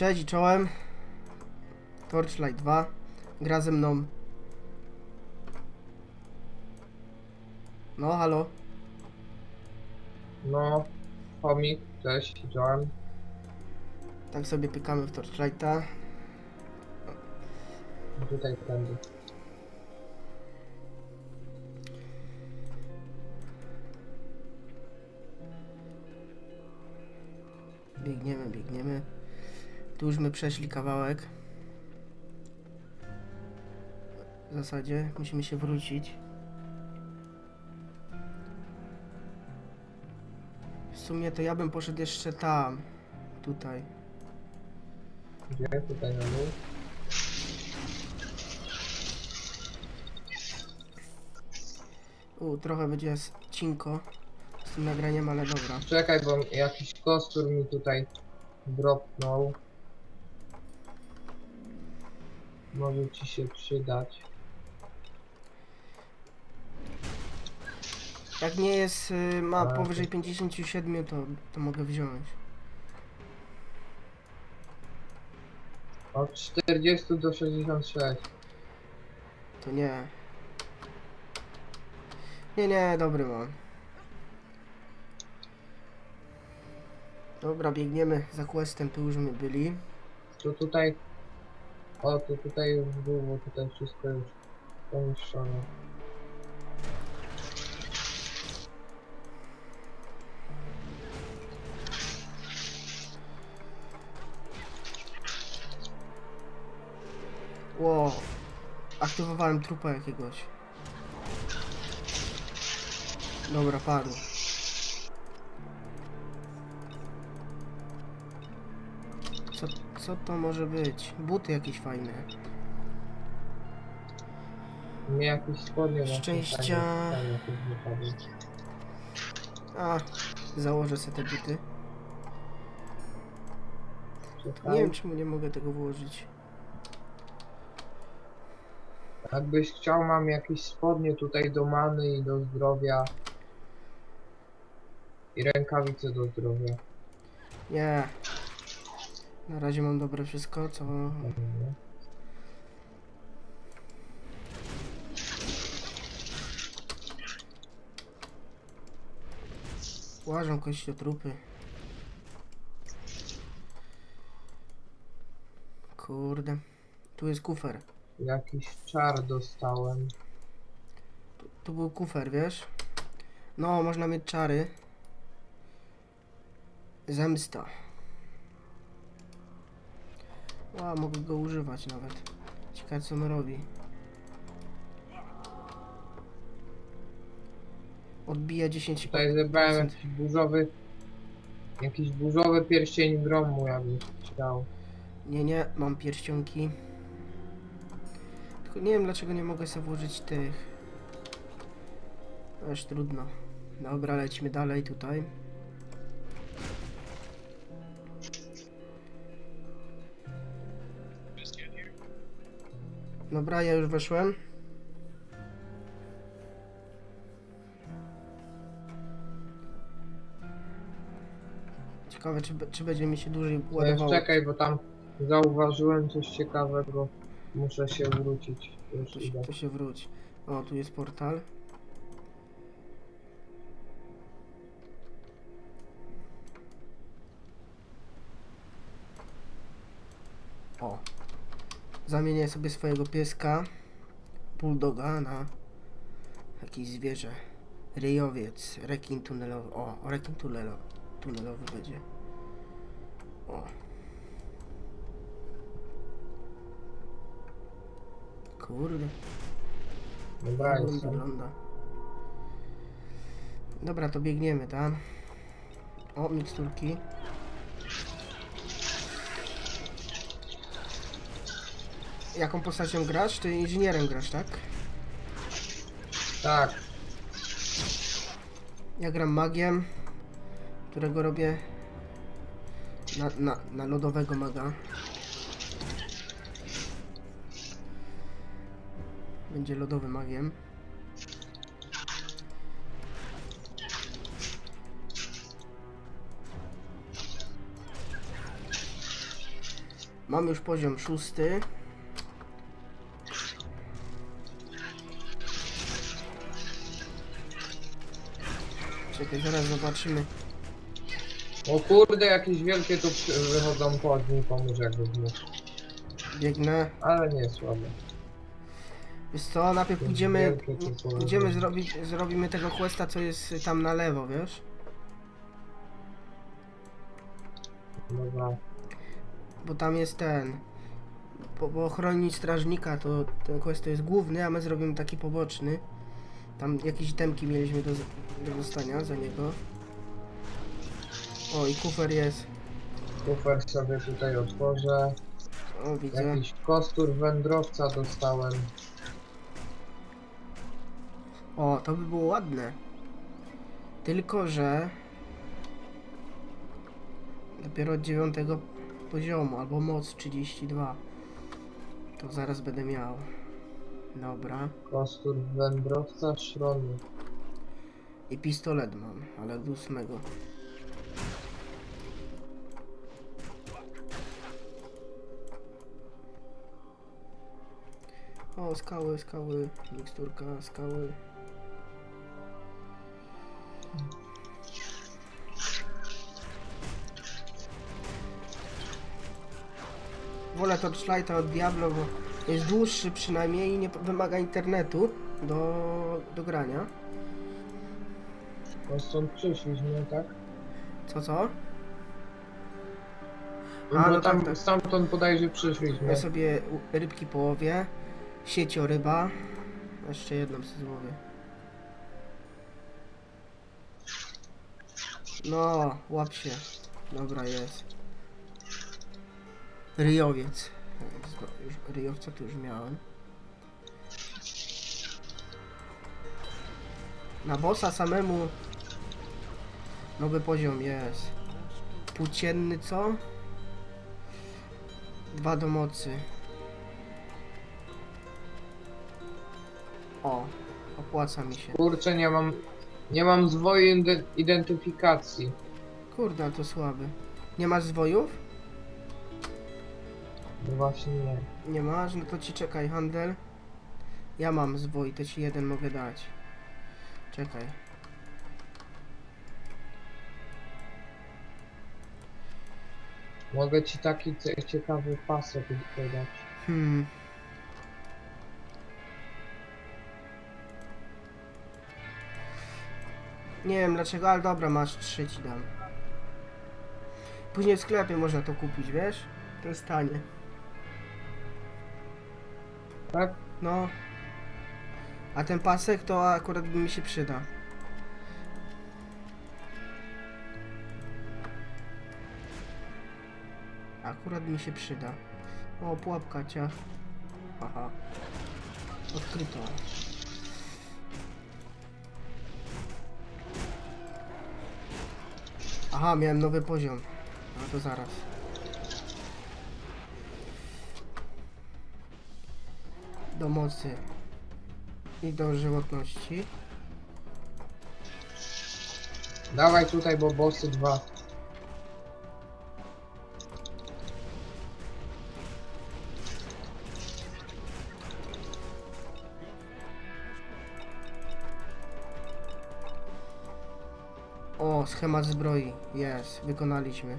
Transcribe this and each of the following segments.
Cześć i czołem. Torchlight 2. Gra ze mną. No, halo. No, chomik, cześć, John. Tak sobie pykamy w Torchlighta. Tutaj tędy. Biegniemy, biegniemy. Tu już my przeszli kawałek. W zasadzie musimy się wrócić. W sumie to ja bym poszedł jeszcze tam. Tutaj. Gdzie? Tutaj na dół. U, trochę będzie cinko z tym nagraniem, ale dobra. Czekaj, bo jakiś kostur mi tutaj dropnął. Może ci się przydać. Jak nie jest, y, ma A, powyżej to- 57, to, to mogę wziąć. Od 40 do 66. To nie. Nie, nie, dobry mam. Dobra, biegniemy za questem, tu już my byli. To tutaj... O, to tutaj już było, tutaj wszystko już pomieszczone. Ło, aktywowałem trupa jakiegoś. Dobra, padł. Co, to może być? Buty jakieś fajne. Mnie jakieś spodnie Szczęścia. A, założę sobie te buty. Nie wiem, czemu nie mogę tego włożyć. Jakbyś chciał, mam jakieś spodnie tutaj do many i do zdrowia. I rękawice do zdrowia. Nie. Na razie mam dobre wszystko, co... Łażą kościotrupy. Kurde. Tu jest kufer. Jakiś czar dostałem. Tu, tu był kufer, wiesz? No, można mieć czary. Zemsta. Ła, mogę go używać nawet. Ciekawe co on robi. Odbija 10 Tutaj zebrałem jakiś burzowy... Jakiś burzowy pierścień gromu, jakbyś chciał. Nie, nie, mam pierścionki. Tylko nie wiem dlaczego nie mogę sobie włożyć tych. Aż trudno. Dobra, lecimy dalej tutaj. Dobra, ja już weszłem. Ciekawe, czy, czy będzie mi się dłużej ładowało. czekaj, bo tam zauważyłem coś ciekawego. Muszę się wrócić. Już To się, idę. to się wróć. O, tu jest portal. Zamienię sobie swojego pieska bulldoga na jakieś zwierzę. Ryjowiec, rekin tunelowy. O, rekin tunelowy, tunelowy będzie. O. Kurde. Dobra, wygląda. Dobra, to biegniemy tam. O, miksturki. Jaką postacią grasz? Ty inżynierem grasz, tak? Tak, Ja gram magiem, którego robię na, na, na lodowego maga. Będzie lodowym magiem. Mam już poziom szósty. Czekaj, zaraz zobaczymy. O kurde, jakieś wielkie tu przy- wychodzą pod mi pomóż jakby znów. Biegnę. Ale nie słabe. Wiesz co, najpierw pójdziemy, wielkie pójdziemy zrobić, zrobimy tego questa, co jest tam na lewo, wiesz? Dobra. Bo tam jest ten, bo, bo ochronić strażnika, to ten quest to jest główny, a my zrobimy taki poboczny. Tam jakieś temki mieliśmy do, do dostania za niego. O, i kufer jest. Kufer sobie tutaj otworzę. O, widzę. Jakiś kostur wędrowca dostałem. O, to by było ładne. Tylko, że dopiero od dziewiątego poziomu, albo moc 32. To zaraz będę miał. Dobra. Kostur wędrowca szronu. I pistolet mam, ale od ósmego. O, skały, skały, miksturka, skały. Wolę Torchlighta od Diablo, bo jest dłuższy przynajmniej i nie wymaga internetu do, do grania. No stąd przyszliśmy, tak? Co, co? No A, no tak, tam tak. stamtąd bodajże przyszliśmy. Ja sobie rybki połowię, siecią ryba, jeszcze jedną sobie złowię. No, łap się. Dobra, jest. Ryjowiec. Już, ryjowca tu już miałem. Na bossa samemu nowy poziom jest. Płócienny co? Dwa do mocy. O, opłaca mi się. Kurczę, nie mam... Nie mam ide- identyfikacji. Kurde, to słaby. Nie masz zwojów? No właśnie nie. Nie masz? No to ci czekaj, handel. Ja mam zwój, to ci jeden mogę dać. Czekaj. Mogę ci taki cie- ciekawy pasek dać. Hmm. Nie wiem dlaczego, ale dobra, masz trzy ci dam. Później w sklepie można to kupić, wiesz? To jest tanie. Tak? No. A ten pasek to akurat mi się przyda. Akurat mi się przyda. O, pułapka ciach. Aha. Odkryto. Aha, miałem nowy poziom. No to zaraz. Do mocy. I do żywotności. Dawaj tutaj, bo bossy dwa. O, schemat zbroi. Jest, wykonaliśmy.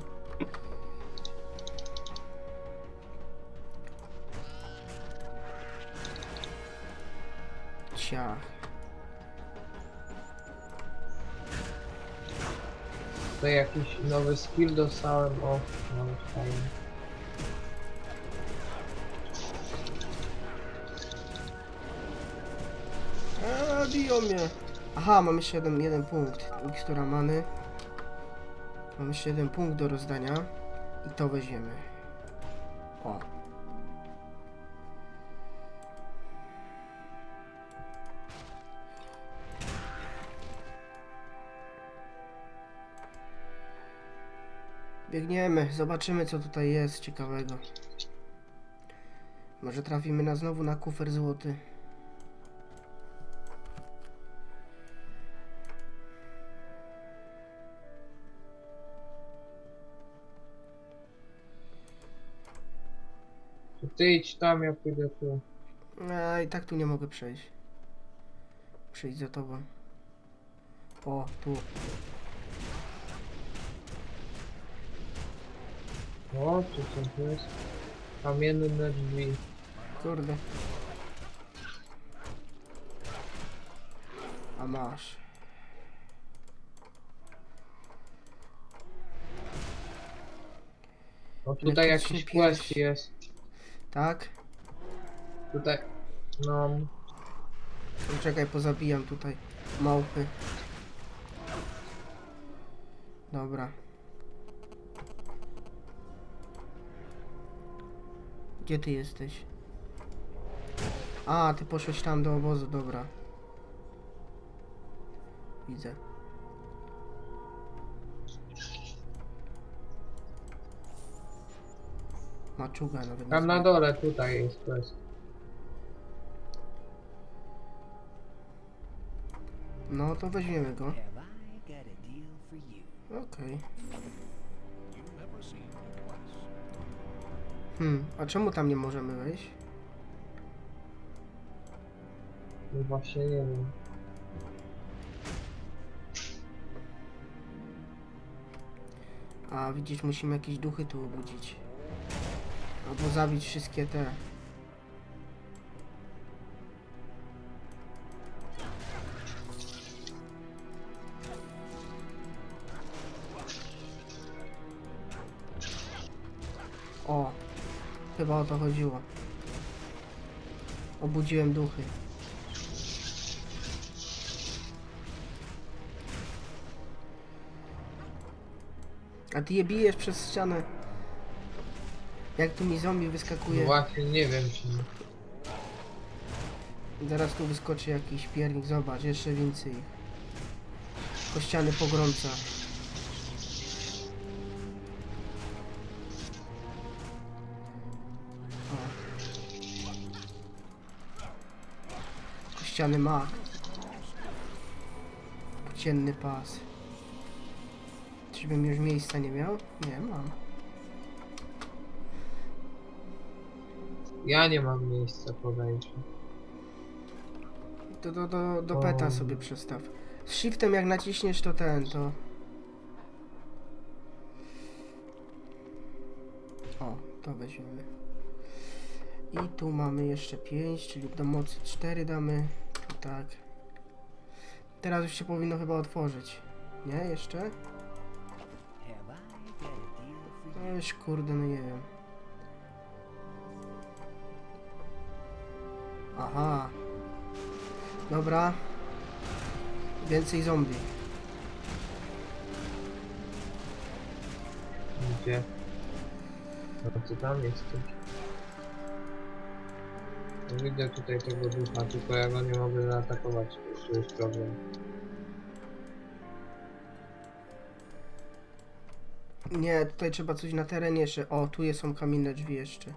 Tutaj jakiś nowy skill dostałem. O, no fajnie. Eee, mnie. Aha, mam jeszcze jeden, jeden punkt. Mikstura many. Mam jeszcze jeden punkt do rozdania. I to weźmiemy. O. Biegniemy, zobaczymy co tutaj jest ciekawego. Może trafimy na znowu na kufer złoty. Ty idź tam, ja pójdę tu. Ja i tak tu nie mogę przejść. Przyjdź za tobą. O, tu. O, tu coś jest. Kamienne drzwi. Kurde. A masz. No tutaj jakiś quest pierś. jest. Tak? Tutaj. No. Czekaj, pozabijam tutaj małpy. Dobra. Gdzie ty jesteś? A, ty poszłeś tam do obozu, dobra. Widzę. Maczuga nawet. Tam na dole tutaj jest quest. No to weźmiemy go. Have I Hmm, a czemu tam nie możemy wejść? No właśnie nie wiem. A widzisz, musimy jakieś duchy tu obudzić. Albo zabić wszystkie te. Chyba o to chodziło. Obudziłem duchy. A ty je bijesz przez ścianę. Jak tu mi zombie No wyskakuje. właśnie nie wiem czy. Zaraz tu wyskoczy jakiś piernik, zobacz, jeszcze więcej. Kościany pogromca. Kościany mak. Płócienny pas. Czyżbym już miejsca nie miał? Nie, mam. Ja nie mam miejsca podejścia. To do, do, do O. peta sobie przestaw. Z shiftem jak naciśniesz to ten, to... O, to weźmiemy. I tu mamy jeszcze 5, czyli do mocy 4 damy. Tak. Teraz już się powinno chyba otworzyć. Nie? Jeszcze? Have I got a deal for you? już kurde, no nie wiem. Aha. Dobra. Więcej zombie. Gdzie? No co tam jest coś? Widzę tutaj tego ducha, tylko ja go nie mogę zaatakować. To jest problem. Nie, tutaj trzeba coś na terenie jeszcze. O, tu są kamienne drzwi jeszcze.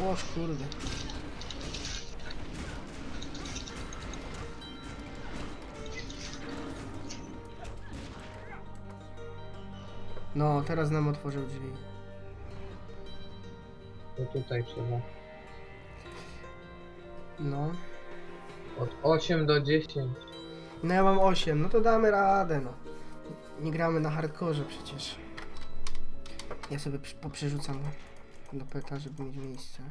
Łoż kurde. No, teraz nam otworzył drzwi. To tutaj trzeba. No. Od 8 do 10. No ja mam 8, no to damy radę, no. Nie gramy na hardkorze przecież. Ja sobie przy- poprzerzucam do peta, żeby mieć miejsce.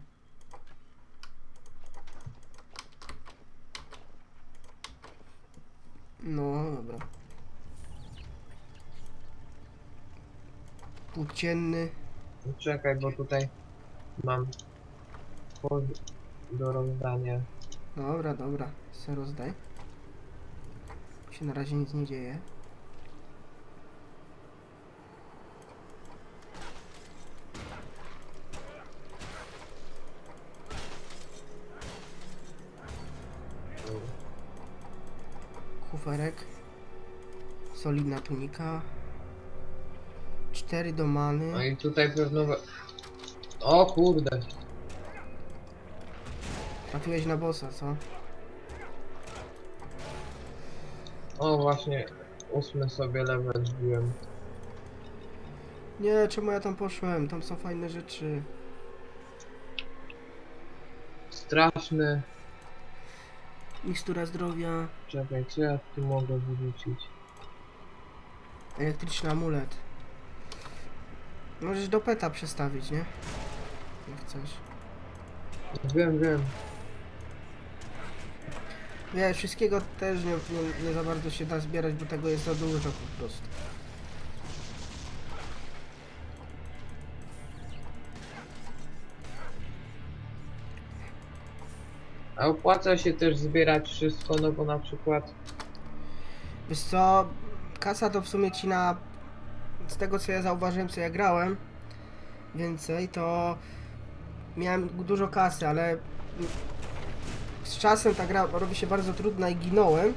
No, dobra. Płócienny. No Czekaj, bo tutaj mam do rozdania. Dobra, dobra. Se rozdaj. Się na razie nic nie dzieje. Kuferek. Solidna tunika. Cztery domany. No i tutaj pewno... O kurde! Trafiłeś na bossa, co? O właśnie, ósmy sobie level zbiłem. Nie, czemu ja tam poszłem? Tam są fajne rzeczy. Straszne. Mikstura zdrowia, Czekaj, co ja tu mogę wyrzucić? elektryczny amulet. Możesz do peta przestawić, nie? Jak chcesz. Wiem, wiem. Nie, wszystkiego też nie, nie, nie za bardzo się da zbierać, bo tego jest za dużo po prostu. A opłaca się też zbierać wszystko, no bo na przykład Wiesz co, kasa to w sumie ci na... Z tego co ja zauważyłem, co ja grałem więcej, to miałem dużo kasy, ale z czasem ta gra robi się bardzo trudna i ginąłem.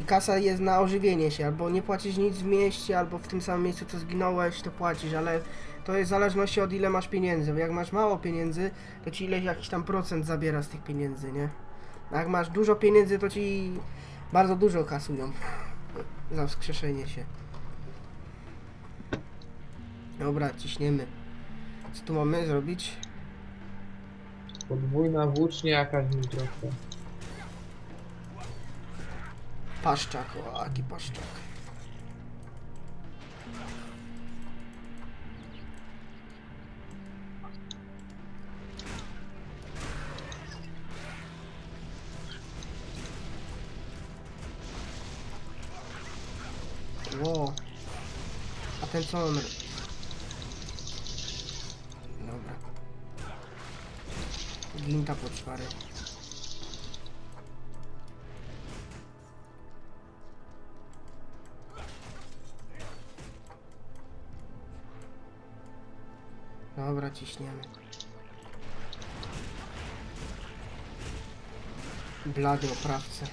I kasa jest na ożywienie się, albo nie płacisz nic w mieście, albo w tym samym miejscu co zginąłeś, to płacisz, ale to jest w zależności od ile masz pieniędzy. Bo jak masz mało pieniędzy, to ci ileś jakiś tam procent zabiera z tych pieniędzy, nie? A jak masz dużo pieniędzy, to ci bardzo dużo kasują za wskrzeszenie się. Dobra, ciśniemy. Co tu mamy zrobić? Podwójna włócznia jakaś mi trochę. Paszczak, o, jaki paszczak. Ło. A ten co on... Dobra, ciśniemy. Blady oprawcy.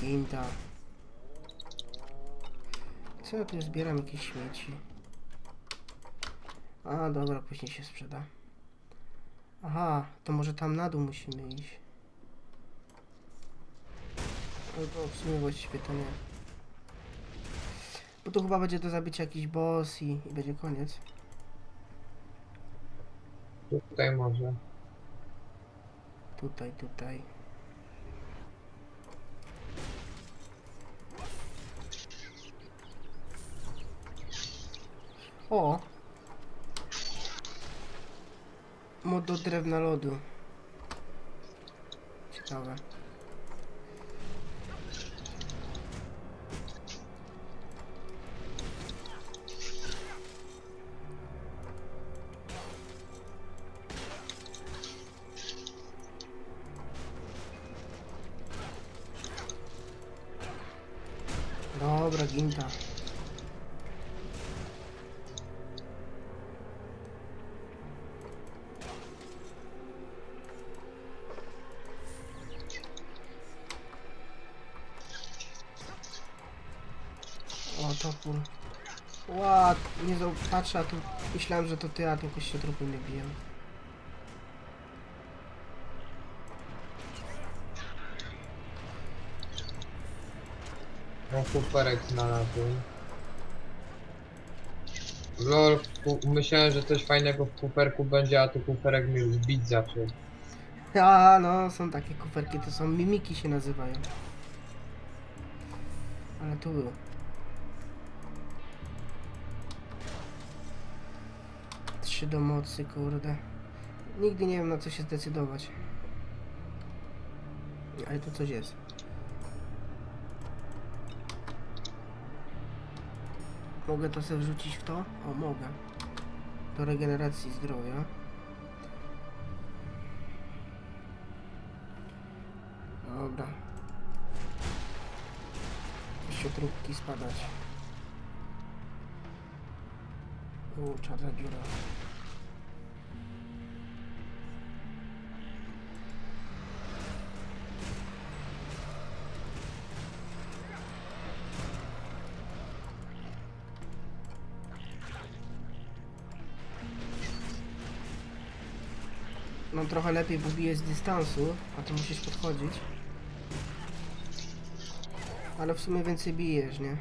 Ginta. Co ja tu zbieram jakieś śmieci? A, dobra, później się sprzeda. Aha, to może tam na dół musimy iść. Albo w sumie właściwie to nie. Bo tu chyba będzie do zabicia jakiś boss i, i będzie koniec. Tutaj może. Tutaj, tutaj. O! Mod do drewna lodu. Ciekawe. Patrzę, a tu... Myślałem, że to ty, a tu jakoś się trupy mnie biją. No kuperek znalazłem. Lol, myślałem, że coś fajnego w kuperku będzie, a tu kuperek mnie już bić zaczął. A, no, są takie kuferki, to są mimiki się nazywają. Ale tu był. Do mocy, kurde. Nigdy nie wiem na co się zdecydować. Ale tu coś jest. Mogę to sobie wrzucić w to? O, mogę. Do regeneracji zdrowia. Dobra. Jeszcze trupki spadać. U, czarna dziura. Trochę lepiej, bo bije z dystansu, a tu musisz podchodzić. Ale w sumie więcej bijesz, nie?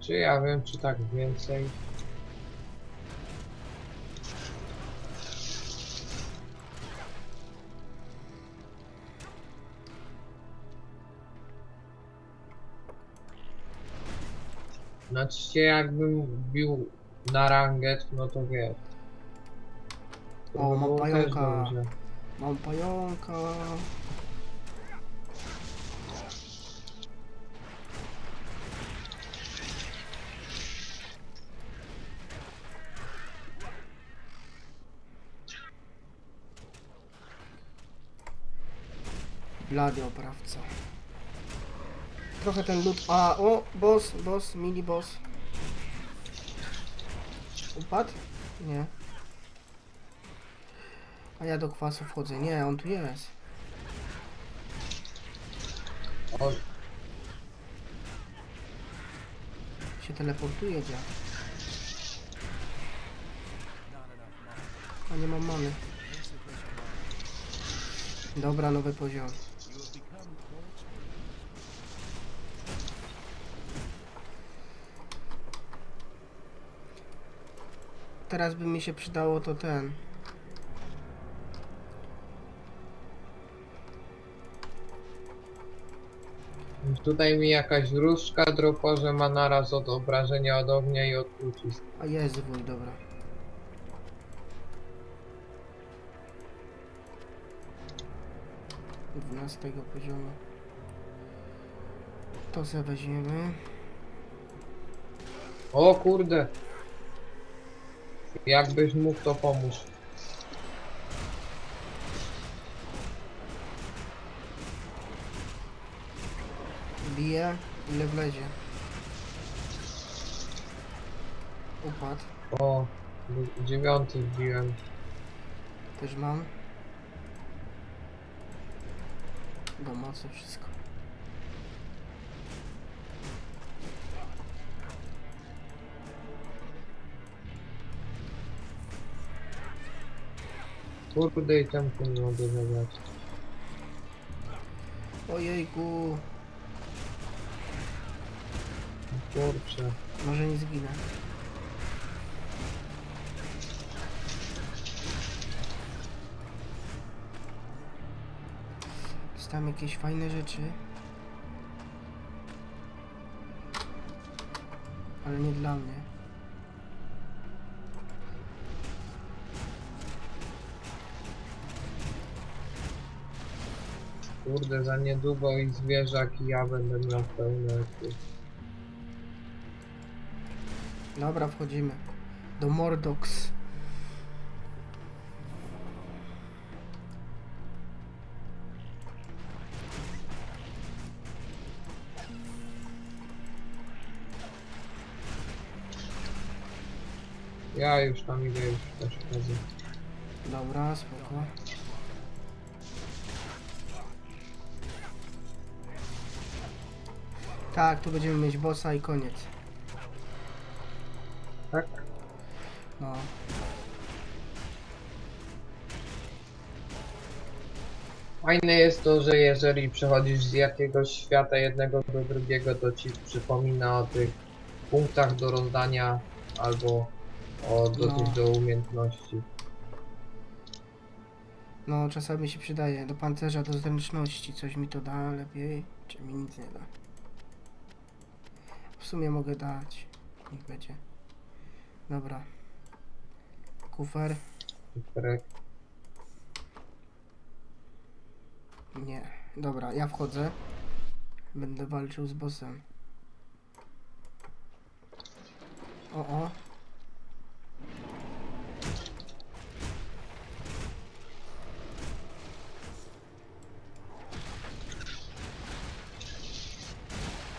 Czy ja wiem, czy tak więcej? Znaczy się jakbym bił na ranget, no to wiesz. O, mam pająka. Mam pająka. Blady oprawca. Trochę ten lód. A, o, boss, boss, mini boss. Upadł? Nie. A ja do kwasu wchodzę. Nie, on tu jest. O, Się teleportuje dziad. A nie mam mamy. Dobra, nowy poziom. Teraz by mi się przydało to ten. Tutaj mi jakaś różdżka dropa, że ma naraz od obrażenia od ognia i od. A jest zwój, dobra. Dwunastego poziomu. To sobie weźmiemy. O kurde! Jakbyś mógł, to pomóż. Bije, ile wlezie. Upadł, O, dziewiąty wbiłem. też mam. Do mocy wszystko. Kurde i tempu nie mogę zabrać. Ojejku, Kurczę. może nie zginę. Jest tam jakieś fajne rzeczy. Ale nie dla mnie. Kurde, za niedługo i zwierzak i ja będę miał pełne. Dobra, wchodzimy. Do Mordox. Ja już tam idę, już też chodzę. Dobra, spoko. Tak, tu będziemy mieć bossa i koniec. Tak? No. Fajne jest to, że jeżeli przechodzisz z jakiegoś świata jednego do drugiego, to ci przypomina o tych punktach do rozdania albo o do No. tych do umiejętności. No, czasami się przydaje. Do pancerza, do zręczności. Coś mi to da lepiej, czy mi nic nie da. W sumie mogę dać. Niech będzie. Dobra. Kufer? Korek. Nie. Dobra, ja wchodzę. Będę walczył z bossem. O, o.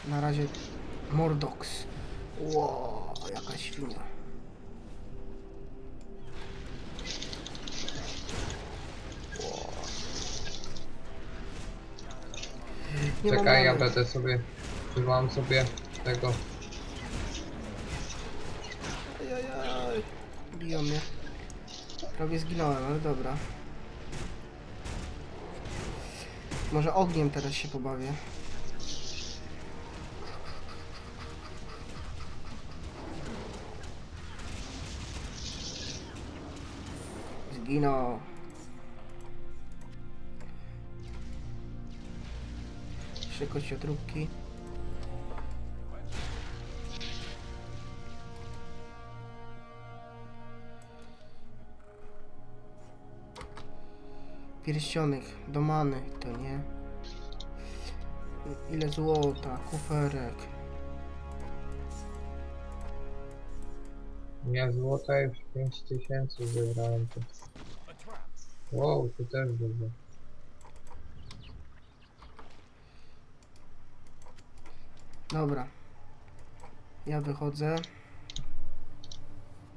Na razie Mordox. Ło, jaka świnia. Nie mam Czekaj, ja będę sobie, przywołam sobie tego. Ajajaj. Biją mnie. Prawie zginąłem, ale dobra. Może ogniem teraz się pobawię. Zginął. Trzy kościotróbki. Pierścionek do many, to nie. Ile złota, kuferek. Ja złota już 5000 zebrałem. To. Wow, tu też dużo. Dobra. Ja wychodzę.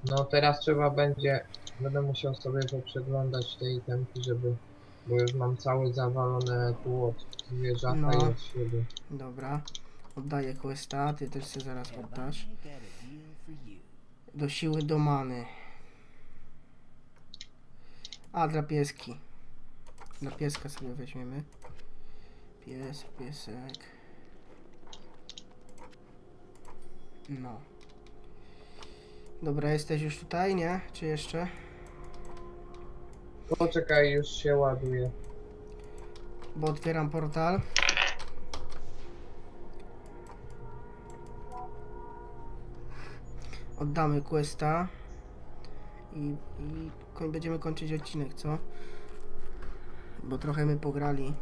No teraz trzeba będzie, będę musiał sobie poprzeglądać te itemki, żeby, bo już mam cały zawalone tu od zwierzaka No. i od siebie. Dobra. Oddaję questa, ty też sobie zaraz oddasz. Do siły do many. A, dla pieski. Dla pieska sobie weźmiemy. Pies, piesek. No. Dobra, jesteś już tutaj, nie? Czy jeszcze? Poczekaj, już się ładuje. Bo otwieram portal. Oddamy questa. I, i będziemy kończyć odcinek, co? Bo trochę my pograli.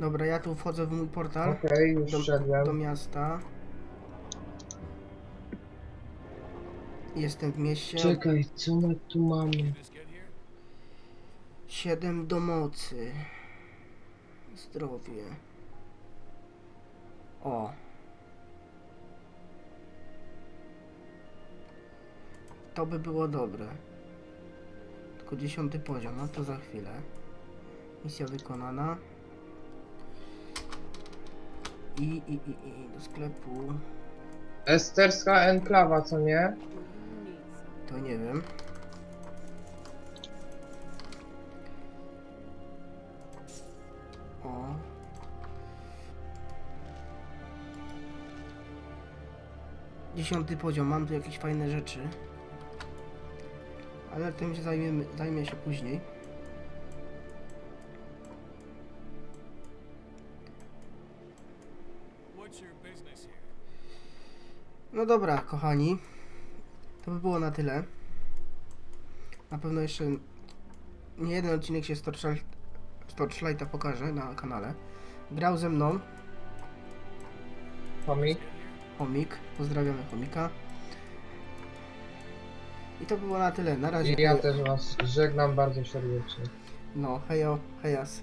Dobra, ja tu wchodzę w mój portal Okej, już do, wszedłem. do miasta. Jestem w mieście. Czekaj, co my tu mamy? Siedem do mocy. Zdrowie. O. To by było dobre. Tylko dziesiąty poziom, no to za chwilę. Misja wykonana. I, i, i, i do sklepu. Esterska enklawa, co nie? To nie wiem. O. Dziesiąty poziom, mam tu jakieś fajne rzeczy. Ale tym się zajmiemy, zajmie się później. No dobra, kochani. To by było na tyle. Na pewno jeszcze nie jeden odcinek się Torchlighta pokaże na kanale. Grał ze mną Chomik? Chomik. Pozdrawiamy Chomika. I to było na tyle. Na razie. I ja też was żegnam bardzo serdecznie. No, hejo, hejas.